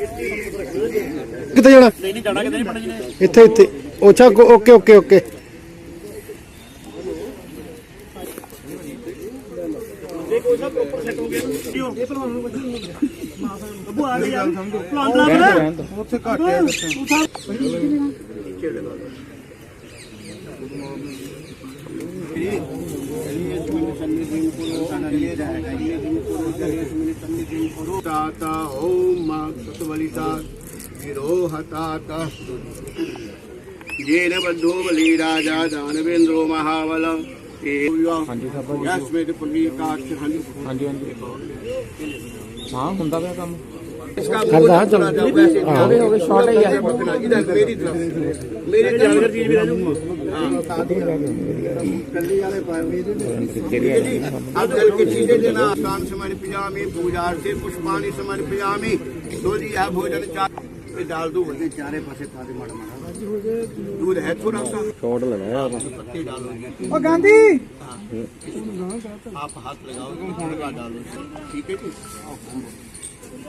ਕਿੱਥੇ ਜਾਣਾ? ਨਹੀਂ ਨਹੀਂ ਜਾਣਾ ਕਿਤੇ ਨਹੀਂ ਪੜਨਾ ਜੀ ਨੇ? ਇੱਥੇ ਇੱਥੇ। ਅੱਛਾ ਓਕੇ ਓਕੇ ਓਕੇ। ਕੋਈ ਨਾ ਪ੍ਰੋਪਰ ਸੈੱਟ ਹੋ ਗਿਆ ਜੀ ਇਹ ਭਲਵਾਨ ਨੂੰ ਬੱਜੀ ਬੱਬੂ ਆ ਗਿਆ ਭਲਵਾਨ ਦਾ। ਬਣਾ ਉੱਥੇ ਘੱਟ ਹੈ ताता ओम सतवलिता विरोहताता येन बद्धो बलि राजा दानवेंद्रो महाबल यस्मेत पुण्यकाक्ष हनु ਹਾਂਜੀ ਹਾਂਜੀ ਹਾਂ ਹੁੰਦਾ ਪਿਆ ਕੰਮ इसका हरदा चलो होवे होवे शॉर्ट ही है इधर मेरी मेरे जानवर चीज भी रह जाऊंगा आजकल की चीजें जना आसान समझ पिजामी पूजार से कुछ पानी समझ पिजामी तो जी यह भोजन चार डाल दो बंदे चारे पासे पा दे माड़ा माड़ा दूध है थोड़ा सा छोड़ लेना पत्ते डालो ओ गांधी आप हाथ लगाओ फोन का डालो ठीक है जी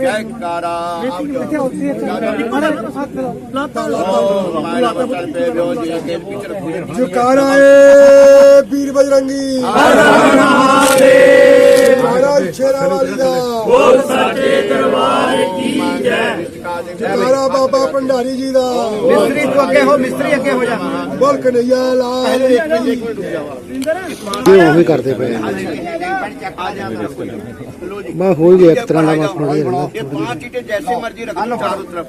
जयकारा जयकारा वीर बजरंगी ਮਹਾਰਾਜ ਸ਼ੇਰਾਵਾਲੀ ਦਾ ਬੋਲ ਸੱਚੇ ਦਰਬਾਰ ਕੀ ਜੈ? ਜਗਾਰਾ ਬਾਬਾ ਭੰਡਾਰੀ ਜੀ ਦਾ। ਮਿਸਤਰੀ ਤੋਂ ਅੱਗੇ ਹੋ ਮਿਸਤਰੀ ਅੱਗੇ ਹੋ ਜਾ। ਬੋਲ ਕਨਈਆ ਲਾਲ। ਇਹ ਉਹੀ ਕਰਦੇ ਪਏ ਮੈਂ ਹੋ ਗਿਆ ਇੱਕ ਤਰ੍ਹਾਂ ਦਾ ਮੈਂ ਥੋੜਾ ਜਿਹਾ ਇਹ ਪਾਂਚ ਚੀਟੇ ਜੈਸੇ ਮਰਜ਼ੀ ਰੱਖ ਲਓ ਚਾਰੋਂ ਤਰਫ।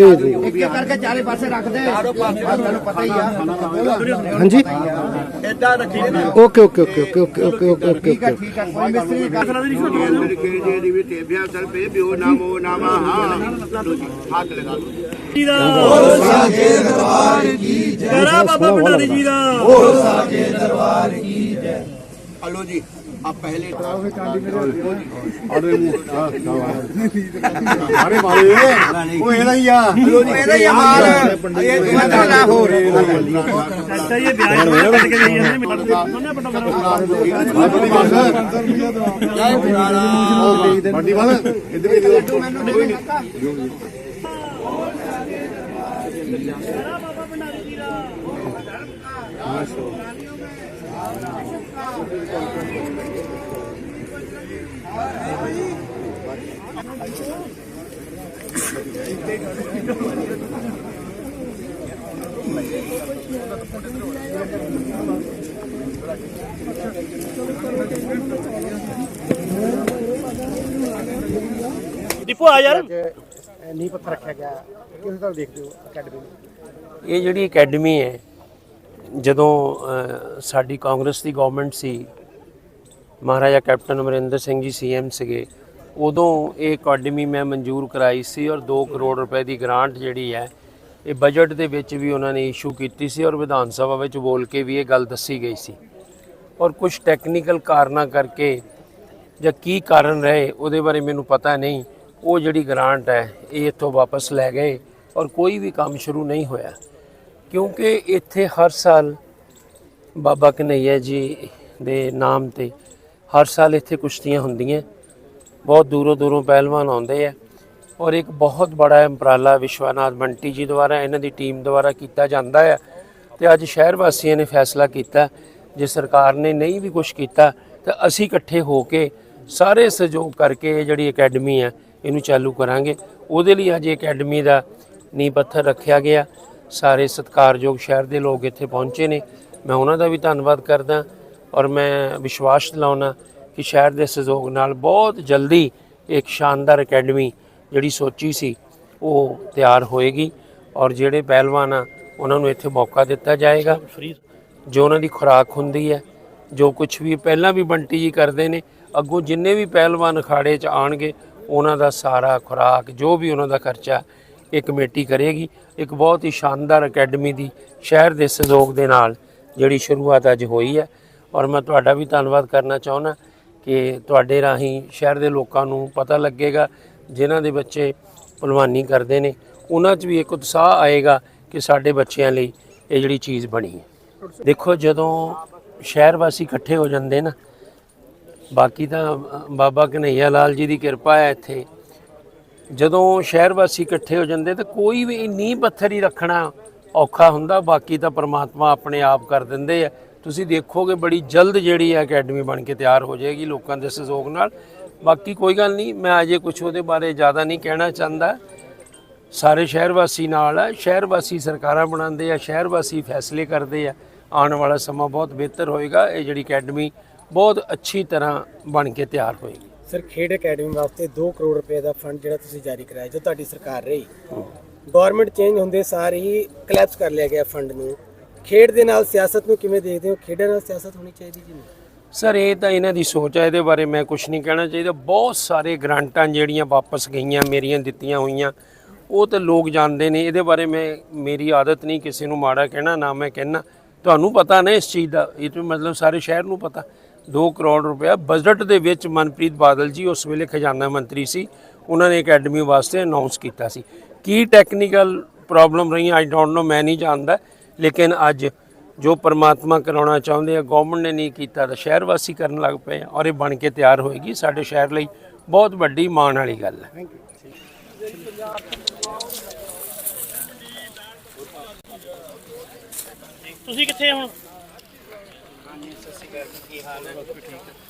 ਇੱਕ ਇੱਕ ਕਰਕੇ ਚਾਰੇ ਪਾਸੇ ਰੱਖ ਦੇ ਚਾਰੋਂ ਪਾਸੇ ਤੁਹਾਨੂੰ ਪਤਾ ਹੀ ਆ। ਹਾਂਜੀ। ਐਡਾ ਰੱਖੀ okay okay okay okay okay okay okay okay ਠੀਕ ਹੈ ਠੀਕ ਹੈ ਮਿਸਤਰੀ ਕਾਸਰਾ ਦੀ ਨਹੀਂ ਹੋਣੀ ਮੇਰੇ ਦੀ ਵੀ ਤੇਬਿਆ ਸਰ ਪੇ ਬਿਓ ਨਾਮੋ ਨਾਮਾ ਹਾਂ लो जी हाथ लगा लो जी दा बोल साके दरबार की जय जरा बाबा भंडारी जी दा बोल साके दरबार की हेलो जी आप पहले ਅਰੇ ਮੂੰਹ ਆ ਮਾਰੇ ਮਾਰੇ ਉਹ ਇਹਦਾ ਹੀ ਆ। ਇਹਦਾ ਹੀ ਮਾਲ। ਇਹ ਦੁਬਾਰਾ ਨਾ ਹੋ ਅੱਛਾ ਇਹ ਵਿਆਜ ਕੱਟ ਕੇ ਦੇਈ ਜਾਂਦੇ ਮੈਨੂੰ ਪਤਾ ਵੱਡੀ ਬਾਤ ਇੱਧਰ ਵੀ ਦਿਓ ਕੋਈ ਨਹੀਂ ਬਾਬਾ ਬਣਾ ਦੇ। ਜੀਰਾ ਦੀਪੂ ਆ ਯਾਰ। ਨੀ ਪੱਥਰ ਰੱਖਿਆ ਗਿਆ। ਕਿਸ ਤਰ੍ਹਾਂ ਦੇਖਦੇ ਹੋ ਅਕੈਡਮੀ ਨੂੰ? ਇਹ ਜਿਹੜੀ ਅਕੈਡਮੀ ਹੈ ਜਦੋਂ ਸਾਡੀ ਕਾਂਗਰਸ ਦੀ ਗਵਰਨਮੈਂਟ ਸੀ, ਮਹਾਰਾਜਾ ਕੈਪਟਨ ਅਮਰਿੰਦਰ ਸਿੰਘ ਜੀ ਸੀਐਮ ਸੀਗੇ, ਉਦੋਂ ਇਹ ਅਕੈਡਮੀ ਮੈਂ ਮਨਜ਼ੂਰ ਕਰਾਈ ਸੀ ਔਰ 2 ਕਰੋੜ ਰੁਪਏ ਦੀ ਗ੍ਰਾਂਟ ਜਿਹੜੀ ਹੈ, ਇਹ ਬਜਟ ਦੇ ਵਿੱਚ ਵੀ ਉਹਨਾਂ ਨੇ ਇਸ਼ੂ ਕੀਤੀ ਸੀ ਔਰ ਵਿਧਾਨ ਸਭਾ ਵਿੱਚ ਬੋਲ ਕੇ ਵੀ ਇਹ ਗੱਲ ਦੱਸੀ ਗਈ ਸੀ। ਔਰ ਕੁਝ ਟੈਕਨੀਕਲ ਕਾਰਨਾਂ ਕਰਕੇ ਜਾਂ ਕੀ ਕਾਰਨ ਰਹੇ, ਉਹਦੇ ਬਾਰੇ ਮੈਨੂੰ ਪਤਾ ਨਹੀਂ। ਉਹ ਜਿਹੜੀ ਗ੍ਰਾਂਟ ਹੈ, ਇਹ ਇੱਥੋਂ ਵਾਪਸ ਲੈ ਗਏ ਔਰ ਕੋਈ ਵੀ ਕੰਮ ਸ਼ੁਰੂ ਨਹੀਂ ਹੋਇਆ। ਕਿਉਂਕਿ ਇੱਥੇ ਹਰ ਸਾਲ ਬਾਬਾ ਕਨਈਆ ਜੀ ਦੇ ਨਾਮ ਤੇ ਹਰ ਸਾਲ ਇੱਥੇ ਕੁਸ਼ਤੀਆਂ ਹੁੰਦੀਆਂ। ਬਹੁਤ ਦੂਰੋਂ ਦੂਰੋਂ ਪਹਿਲਵਾਨ ਆਉਂਦੇ ਆ ਔਰ ਇੱਕ ਬਹੁਤ ਬੜਾ ਉਪਰਾਲਾ ਵਿਸ਼ਵਨਾਥ ਬੰਟੀ ਜੀ ਦੁਆਰਾ, ਇਹਨਾਂ ਦੀ ਟੀਮ ਦੁਆਰਾ ਕੀਤਾ ਜਾਂਦਾ ਹੈ ਤੇ ਅੱਜ ਸ਼ਹਿਰ ਵਾਸੀਆਂ ਨੇ ਫੈਸਲਾ ਕੀਤਾ, ਜੇ ਸਰਕਾਰ ਨੇ ਨਹੀਂ ਵੀ ਕੁਝ ਕੀਤਾ, ਤਾਂ ਅਸੀਂ ਇਕੱਠੇ ਹੋ ਕੇ ਸਾਰੇ ਸਹਿਯੋਗ ਕਰਕੇ ਇਹ ਜਿਹੜੀ ਅਕੈਡਮੀ ਹੈ ਇਹਨੂੰ ਚਾਲੂ ਕਰਾਂਗੇ। ਉਹਦੇ ਲਈ ਅੱਜ ਇਹ ਅਕੈਡਮੀ ਦਾ ਨੀਂਹ ਪੱਥਰ ਰੱਖਿਆ ਗਿਆ। ਸਾਰੇ ਸਤਿਕਾਰਯੋਗ ਸ਼ਹਿਰ ਦੇ ਲੋਕ ਇੱਥੇ ਪਹੁੰਚੇ ਨੇ। ਮੈਂ ਉਹਨਾਂ ਦਾ ਵੀ ਧੰਨਵਾਦ ਕਰਦਾ ਔਰ ਮੈਂ ਵਿਸ਼ਵਾਸ ਦਿਲਾਉਣਾ ਕਿ ਸ਼ਹਿਰ ਦੇ ਸਹਿਯੋਗ ਨਾਲ ਬਹੁਤ ਜਲਦੀ ਇੱਕ ਸ਼ਾਨਦਾਰ ਅਕੈਡਮੀ ਜਿਹੜੀ ਸੋਚੀ ਸੀ, ਉਹ ਤਿਆਰ ਹੋਏਗੀ ਔਰ ਜਿਹੜੇ ਪਹਿਲਵਾਨ ਆ, ਉਹਨਾਂ ਨੂੰ ਇੱਥੇ ਮੌਕਾ ਦਿੱਤਾ ਜਾਏਗਾ। ਜੋ ਉਹਨਾਂ ਦੀ ਖੁਰਾਕ ਹੁੰਦੀ ਹੈ, ਜੋ ਕੁਝ ਵੀ ਪਹਿਲਾਂ ਵੀ ਬੰਟੀ ਜੀ ਕਰਦੇ ਨੇ, ਅੱਗੋਂ ਜਿੰਨੇ ਵੀ ਪਹਿਲਵਾਨ ਅਖਾੜੇ 'ਚ ਆਣਗੇ ਉਹਨਾਂ ਦਾ ਸਾਰਾ ਖੁਰਾਕ, ਜੋ ਵੀ ਉਹਨਾਂ ਦਾ ਖਰਚਾ ਇਹ ਕਮੇਟੀ ਕਰੇਗੀ, ਇੱਕ ਬਹੁਤ ਹੀ ਸ਼ਾਨਦਾਰ ਅਕੈਡਮੀ ਦੀ ਸ਼ਹਿਰ ਦੇ ਸਹਿਯੋਗ ਦੇ ਨਾਲ ਜਿਹੜੀ ਸ਼ੁਰੂਆਤ ਅੱਜ ਹੋਈ ਹੈ। ਔਰ ਮੈਂ ਤੁਹਾਡਾ ਵੀ ਧੰਨਵਾਦ ਕਰਨਾ ਚਾਹੁੰਦਾ ਕਿ ਤੁਹਾਡੇ ਰਾਹੀਂ ਸ਼ਹਿਰ ਦੇ ਲੋਕਾਂ ਨੂੰ ਪਤਾ ਲੱਗੇਗਾ, ਜਿਨ੍ਹਾਂ ਦੇ ਬੱਚੇ ਭਲਵਾਨੀ ਕਰਦੇ ਨੇ। ਉਹਨਾਂ 'ਚ ਵੀ ਇੱਕ ਉਤਸ਼ਾਹ ਆਏਗਾ ਕਿ ਸਾਡੇ ਬੱਚਿਆਂ ਲਈ ਇਹ ਜਿਹੜੀ ਚੀਜ਼ ਬਣੀ ਹੈ। ਦੇਖੋ, ਜਦੋਂ ਸ਼ਹਿਰ ਵਾਸੀ ਇਕੱਠੇ ਹੋ ਜਾਂਦੇ ਨਾ, ਬਾਕੀ ਤਾਂ ਬਾਬਾ ਕਨਈਆ ਲਾਲ ਜੀ ਦੀ ਕਿਰਪਾ ਹੈ ਇੱਥੇ। ਜਦੋਂ ਸ਼ਹਿਰ ਵਾਸੀ ਇਕੱਠੇ ਹੋ ਜਾਂਦੇ, ਤਾਂ ਕੋਈ ਵੀ ਨੀਂਹ ਪੱਥਰ ਹੀ ਰੱਖਣਾ ਔਖਾ ਹੁੰਦਾ, ਬਾਕੀ ਤਾਂ ਪ੍ਰਮਾਤਮਾ ਆਪਣੇ ਆਪ ਕਰ ਦਿੰਦੇ ਆ। ਤੁਸੀਂ ਦੇਖੋਗੇ ਬੜੀ ਜਲਦ ਜਿਹੜੀ ਹੈ ਅਕੈਡਮੀ ਬਣ ਕੇ ਤਿਆਰ ਹੋ ਜਾਏਗੀ ਲੋਕਾਂ ਦੇ ਸਹਿਯੋਗ ਨਾਲ। ਬਾਕੀ ਕੋਈ ਗੱਲ ਨਹੀਂ, ਮੈਂ ਅਜੇ ਕੁਝ ਉਹਦੇ ਬਾਰੇ ਜ਼ਿਆਦਾ ਨਹੀਂ ਕਹਿਣਾ ਚਾਹੁੰਦਾ। ਸਾਰੇ ਸ਼ਹਿਰ ਵਾਸੀ ਨਾਲ ਆ, ਸ਼ਹਿਰ ਵਾਸੀ ਸਰਕਾਰਾਂ ਬਣਾਉਂਦੇ ਆ, ਸ਼ਹਿਰ ਵਾਸੀ ਫੈਸਲੇ ਕਰਦੇ ਆ। ਆਉਣ ਵਾਲਾ ਸਮਾਂ ਬਹੁਤ ਬਿਹਤਰ ਹੋਏਗਾ, ਇਹ ਜਿਹੜੀ ਅਕੈਡਮੀ ਬਹੁਤ ਅੱਛੀ ਤਰ੍ਹਾਂ ਬਣ ਕੇ ਤਿਆਰ ਹੋਏਗੀ। ਸਰ, ਖੇਡ ਅਕੈਡਮੀ ਵਾਸਤੇ 2 ਕਰੋੜ ਰੁਪਏ ਦਾ ਫੰਡ ਜਿਹੜਾ ਤੁਸੀਂ ਜਾਰੀ ਕਰਾਇਆ, ਜੋ ਤੁਹਾਡੀ ਸਰਕਾਰ ਰਹੀ। ਗਵਰਨਮੈਂਟ ਚੇਂਜ ਹੁੰਦੇ ਸਾਰ ਹੀ ਕਲੈਪਸ ਕਰ ਲਿਆ ਗਿਆ ਫੰਡ ਨੂੰ। ਖੇਡ ਦੇ ਨਾਲ ਸਿਆਸਤ ਨੂੰ ਕਿਵੇਂ ਦੇਖਦੇ ਹੋ? ਖੇਡਾਂ ਨਾਲ ਸਿਆਸਤ ਹੋਣੀ ਚਾਹੀਦੀ ਜੀ ਨਹੀਂ? ਸਰ, ਇਹ ਤਾਂ ਇਹਨਾਂ ਦੀ ਸੋਚ ਹੈ ਇਹਦੇ ਬਾਰੇ ਮੈਂ ਕੁਝ ਨਹੀਂ ਕਹਿਣਾ ਚਾਹੀਦਾ। ਬਹੁਤ ਸਾਰੇ ਗ੍ਰਾਂਟਾਂ ਜਿਹੜੀਆਂ ਵਾਪਸ ਗਈਆਂ, ਮੇਰੀਆਂ ਦਿੱਤੀਆਂ ਹੋਈਆਂ, ਉਹ ਤਾਂ ਲੋਕ ਜਾਣਦੇ ਨੇ। ਇਹਦੇ ਬਾਰੇ ਮੈਂ, ਮੇਰੀ ਆਦਤ ਨਹੀਂ ਕਿਸੇ ਨੂੰ ਮਾੜਾ ਕਹਿਣਾ, ਨਾ ਮੈਂ ਕਹਿਣਾ। ਤੁਹਾਨੂੰ ਪਤਾ ਨਾ ਇਸ ਚੀਜ਼ ਦਾ, ਇਹ ਤਾਂ ਮਤਲਬ ਸਾਰੇ ਸ਼ਹਿਰ ਨੂੰ ਪਤਾ। 2 ਕਰੋੜ ਰੁਪਇਆ ਬਜਟ ਦੇ ਵਿੱਚ ਮਨਪ੍ਰੀਤ ਬਾਦਲ ਜੀ ਉਸ ਵੇਲੇ ਖਜ਼ਾਨਾ ਮੰਤਰੀ ਸੀ। ਉਹਨਾਂ ਨੇ ਅਕੈਡਮੀ ਵਾਸਤੇ ਅਨਾਉਂਸ ਕੀਤਾ ਸੀ। ਕੀ ਟੈਕਨੀਕਲ ਪ੍ਰੋਬਲਮ ਰਹੀਆਂ? ਆਈ ਡੋਂਟ ਨੋ ਮੈਂ ਨਹੀਂ ਜਾਣਦਾ। ਲੇਕਿਨ ਅੱਜ ਜੋ ਪਰਮਾਤਮਾ ਕਰਾਉਣਾ ਚਾਹੁੰਦੇ ਆ ਗਵਰਨਮੈਂਟ ਨੇ ਨਹੀਂ ਕੀਤਾ ਤਾਂ ਸ਼ਹਿਰ ਵਾਸੀ ਕਰਨ ਲੱਗ ਪਏ ਆ ਔਰ ਇਹ ਬਣ ਕੇ ਤਿਆਰ ਹੋਏਗੀ। ਸਾਡੇ ਸ਼ਹਿਰ ਲਈ ਬਹੁਤ ਵੱਡੀ ਮਾਣ ਵਾਲੀ ਗੱਲ ਹੈ। ਤੁਸੀਂ ਕਿੱਥੇ ਹੁਣ? ਹਾਂਜੀ ਸਤਿ ਸ਼੍ਰੀ ਅਕਾਲ ਕੀ ਹਾਲ ਹੈ? ਠੀਕ